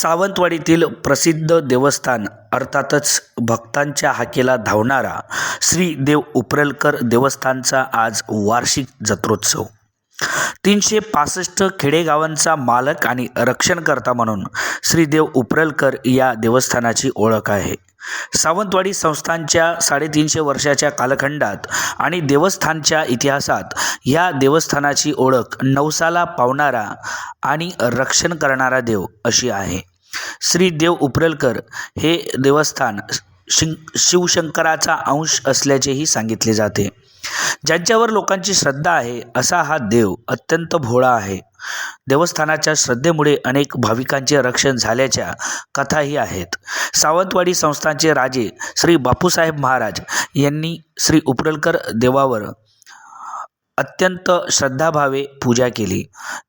सावंतवाडीतील प्रसिद्ध देवस्थान अर्थातच भक्तांच्या हाकेला धावणारा श्री देव उप्रलकर देवस्थानचा आज वार्षिक जत्रोत्सव. तीनशे पासष्ट खेडेगावांचा मालक आणि रक्षणकर्ता म्हणून श्री देव उप्रलकर या देवस्थानाची ओळख आहे. सावंतवाडी संस्थांच्या साडेतीनशे वर्षाच्या कालखंडात आणि देवस्थानच्या इतिहासात या देवस्थानाची ओळख नवसाला पावणारा आणि रक्षण करणारा देव अशी आहे. श्री देव उपरलकर हे देवस्थान शिं शिवशंकराचा अंश असल्याचेही सांगितले जाते. ज्यांच्यावर लोकांची श्रद्धा आहे असा हा देव अत्यंत भोळा आहे. देवस्थानाच्या श्रद्धेमुळे अनेक भाविकांचे रक्षण झाल्याच्या कथाही आहेत. सावंतवाडी संस्थानचे राजे श्री बापूसाहेब महाराज यांनी श्री उप्रलकर देवावर अत्यंत श्रद्धाभावे पूजा केली.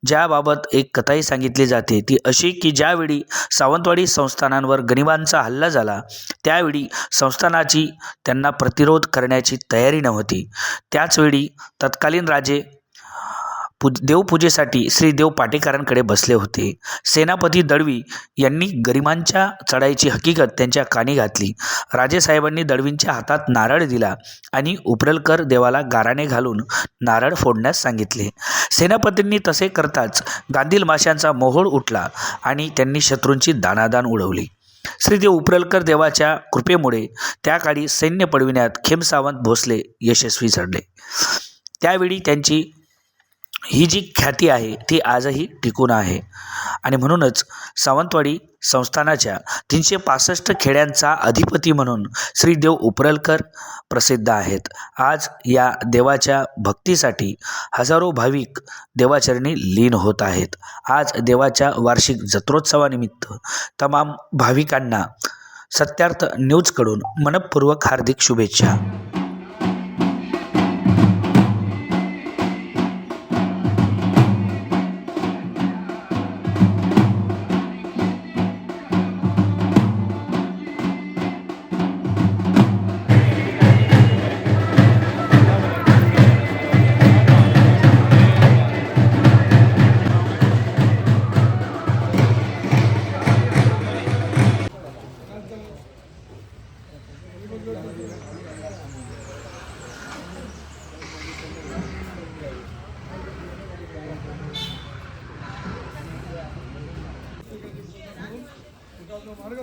ज्याबाबत एक कथाही सांगितली जाते. ती अशी की ज्यावेळी सावंतवाडी संस्थानांवर गनिबांचा हल्ला झाला त्यावेळी संस्थानाची त्यांना प्रतिरोध करण्याची तयारी नव्हती. त्याचवेळी तत्कालीन राजे पूज देवपूजेसाठी श्री देव पाटेकरांकडे बसले होते. सेनापती दळवी यांनी गरिमांच्या चढाईची हकीकत त्यांच्या कानी घातली. राजेसाहेबांनी दळवींच्या हातात नारळ दिला आणि उपरलकर देवाला गाराणे घालून नारळ फोडण्यास सांगितले. सेनापतींनी तसे करताच गांधील माशांचा मोहोळ उठला आणि त्यांनी शत्रूंची दानादान उडवली. श्रीदेव उपरलकर देवाच्या कृपेमुळे त्या काळी सैन्य पडविण्यात खेमसावंत भोसले यशस्वी ठरले त्यावेळी त्यांची ही जी ख्याती आहे ती आजही टिकून आहे. आणि म्हणूनच सावंतवाडी संस्थानाच्या तीनशे पासष्ट खेड्यांचा अधिपती म्हणून श्रीदेव उपरलकर प्रसिद्ध आहेत. आज या देवाच्या भक्तीसाठी हजारो भाविक देवाचरणी लीन होत आहेत. आज देवाच्या वार्षिक जत्रोत्सवानिमित्त तमाम भाविकांना सत्यार्थ न्यूजकडून मनपूर्वक हार्दिक शुभेच्छा. मार्ग